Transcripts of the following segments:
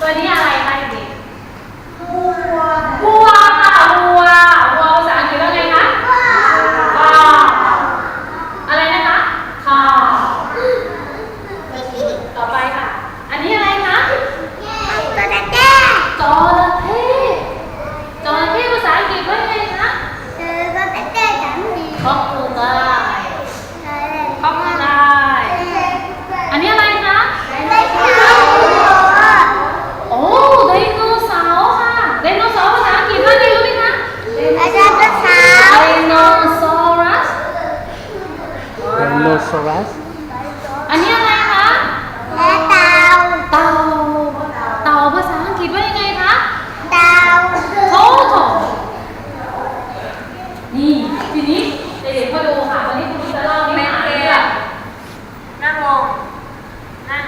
ตัวนี้อะไรคะเด็ก วัว ๆวัวค่ะวัววัวภาษาอังกฤษว่าไงคะ วัว ข้าวอะไรนะคะข้าวต่อไปค่ะ อันนี้อะไรคะ ตัวเด็ก จระเข้จระเข้ภาษาอังกฤษว่าไงคะ เออตัวเด็กฉันมี คอกคูได้คอกคูได้อันนี้อะไรคะ ได้เช้า โอ้ไดโนเสาร์ค่ะไดโนเสาร์ภาษาอังกฤษว่าไงรู้ไหมคะ อาจารย์ตัวเช้า ไดโนเสารัส ได โนเสารัสอันนี้อะไรคะและเต่าเต่าเต่าภาษาอังกฤษว่ายังไงคะเต่าโทโถนี่ทีนี้เด็กๆมาดูค่ะวันนี้คุณจะเล่านิทานเรื่อง นั่งลงนั่ง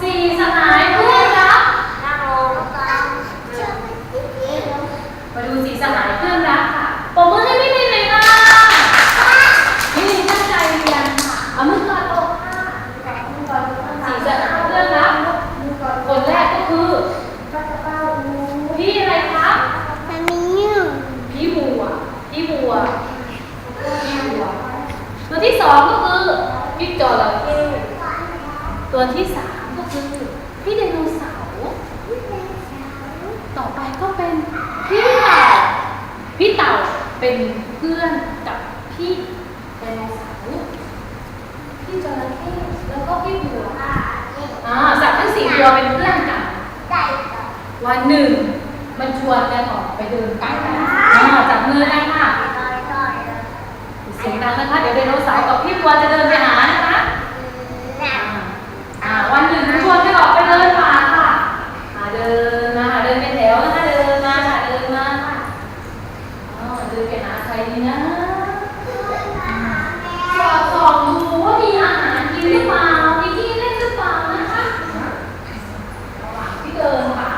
สี่สหายเพื่อนรัก นั่งลง มาดูสี่สหายเพื่อนรักค่ะปรบมือให้พี่นินหน่อยค่ะพี่นินตั้งใจเรียนค่ะ เอามือกอดอกค่ะสี่สหายเพื่อนรัก คนแรกก็คือ พี่อะไรคะ มันมีนิ้ว พี่บัว พี่บัวพี่บัวตัวที่สองก็คือพี่จระเข้ตัวที่สามก็คือพี่ไดโนเสาร์ต่อไปก็เป็นพี่เต่าพี่เต่าเป็นเพื่อนกับพี่ไดโนเสาร์พี่จระเข้แล้วก็พี่บัวอ่าสัตว์ทั้งสี่ตัวเป็นเพื่อนกันได้วันหนึ่งมันชวนกันออกไปเดินป่ากัน อ่าจับมือกันค่ะต่อยต่อยเสียงดังนะคะ เดี๋ยวไดโนเสาร์กับพี่บัวจะเดินไปหานะคะ น่ะ อ่าวันหนึ่งชวนกันออกไปเดินป่าค่ะอ่าเดินมาค่ะเดินเป็นแถวนะคะเดินมาค่ะเดินมาค่ะอ๋อเดินไปหาใครดีนะสอดส่องดูว่ามีอาหารกินหรือเปล่ามีที่เล่นหรือเปล่านะคะระหว่างที่เดินป่า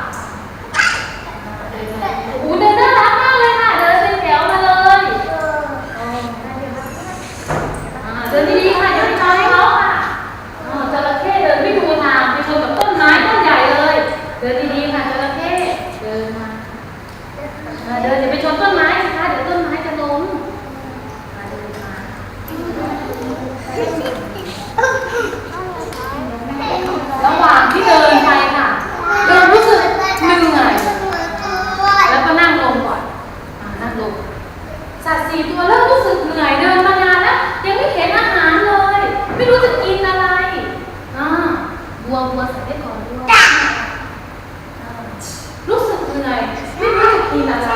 เดินมาโอ้โหเดินน่ารักมากเลยค่ะ เดินเป็นแถวมาเลยอ๋ออ่า เดินดีๆค่ะอย่าไปชนเขาค่ะอ๋อจระเข้เดินไม่ดูทางไปชนกับต้นไม้ต้นใหญ่เลย เดินดีๆค่ะจระเข้เดินมาอ่าเดินอย่าไปชนต้นไม้สิคะเดี๋ยวต้นไม้จะล้มเดินมาระหว่างที่เดินไปค่ะ เดินรู้สึกเหนื่อยแล้วก็นั่งลงก่อนนั่งลงสัตว์สี่ตัวเริ่มรู้สึกเหนื่อยเดินมานานแล้วยังไม่เห็นอาหารเลย ไม่รู้จะกินอะไรอ่าบัวบัวใส่ได้ก่อนบัวอ่ารู้สึกเหนื่อยไม่รู้จะ กินอะไร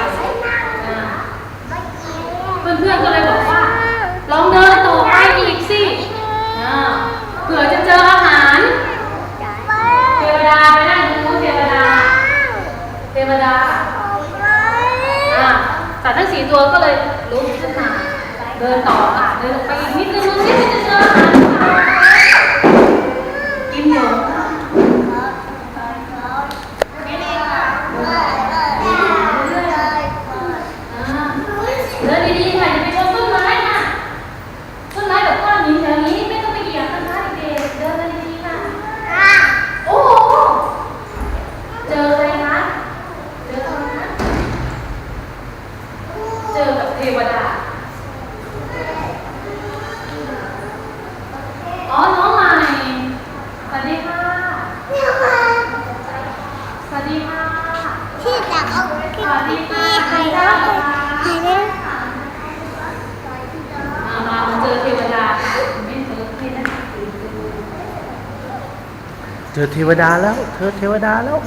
อ่าเพื่อนๆก็เลยบอกว่า ลองเดินต่อไปอีกสิเผื่อจะเจออาหารเทวดาไปนั่งดูเทวดาเทวดาอ่าสัตว์ทั้งสี่ตัวก็เลยลุกขึ้นมาเดินต่อค่ะเดินไปอีกนิดนึงดูสิว่าจะเจออาหารหรือเปล่ากินอยู่อ่าเดินดีๆค่ะอย่าไปชนต้นไม้ค่ะต้นไม้กับก้อนหินแถวนี้ไม่ต้องไปเหยียบนะคะเด็กๆเดินกันดีๆค่ะ โอ้โห เจออะไรคะ เจออะไรคะ เจอกับเทวดา อ๋อ น้องใหม่ สวัสดีค่ะ สวัสดีค่ะ ที่จะเอา สวัสดีค่ะ ใครได้ใครได้ มามามาเจอเทวดาไม่เจอไม่ได้ เจอเทวดาแล้ว เธอเทวดาแล้ว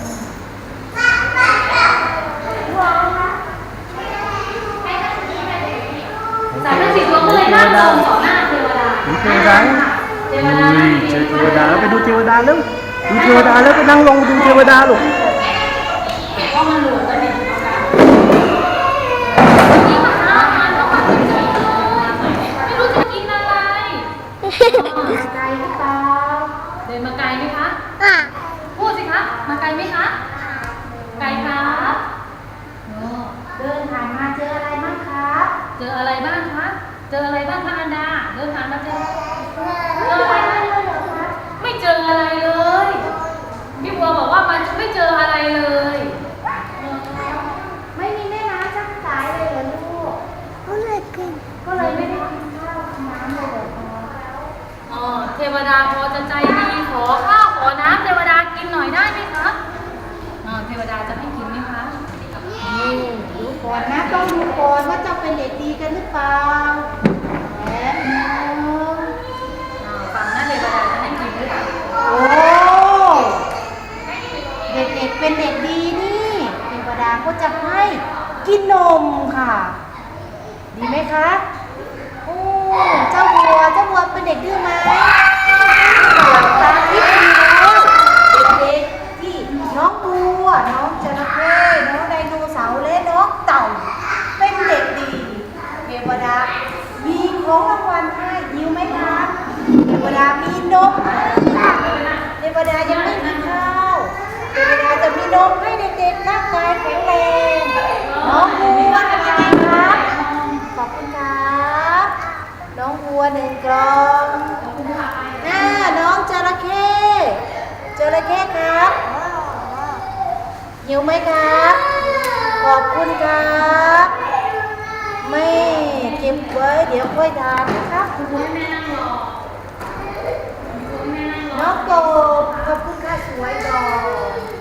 สายทั้งสี่ตัวก็เลยนั่งลงต่อหน้าเทวดาเห็นเทวดาเทอุ้วดายเจอเทวดาแล้วไปดูเทวดาแล้วดูเทวดาแล้วไปนั่งลงดูเทวดาลูกก็มันหลวมกันเนี่ยนี่มาหาอาหารต้องมากินไม่รู้จะกินอะไรมาไกลหรือเปล่าเดินมาไกลไหมคะ อะ พูดสิคะ มาไกลไหมคะ ไกลครับโอ้เดินผ่านมาเจออะไรบ้างครับ เจ ออะไรบ้างคะ เจออะไรบ้างคะอันดา เดินผ่านมาเจอเจออะไรบ้างไม่เจออะไรเลย พี่บัวบอกว่ามาชไม่เจออะไรเลย ไม่มีแม่น้ำสักสายเลยเหรอลูก ก็เลยกินก็เลยไม่ได้กินข้าวกินน้ำเลยเหรอคะอ๋อเทวดาพอจะใจดีขอข้าวขอน้ำเทวดากินหน่อยได้ไหมคะอ๋อเทวดาจะให้กินไหมคะ นี่ดูก่อนนะต้องดูก่อนว่าเจ้าเป็นเด็กดีกันหรือเปล่าแป๊บนึง อ่าฟังนะเทวดาจะให้กินหรือเปล่า โอ้เด็กๆเป็นเด็กดีนี่เทวดาก็จะให้ กินนมค่ะ ดีไหมคะโอ้เจ้าวัวเจ้าวัวเป็นเด็กดื้อไหมตาที่ดีแล้วเด็กๆที่น้องวัวน้องจระเข้น้องไดโนเสาร์และน้องเต่า เป็นเด็กดีเทวดา มีของรางวัลให้ยิวไหมคะเทวดามีนมเทวดายังไม่มีข้าว เทวดาจะมีนมให้เด็กๆร่างกายแข็งแรงน้องวัวครับขอบคุณครับน้องวัวหนึ่งกล่องน้าน้องจระเข้จระเข้ครับหิวไหมครับ ขอบคุณครับไม่เก็บไว้เดี๋ยวค่อยทานนะครับคุณให้แขอบคุณค่ะสวยดอก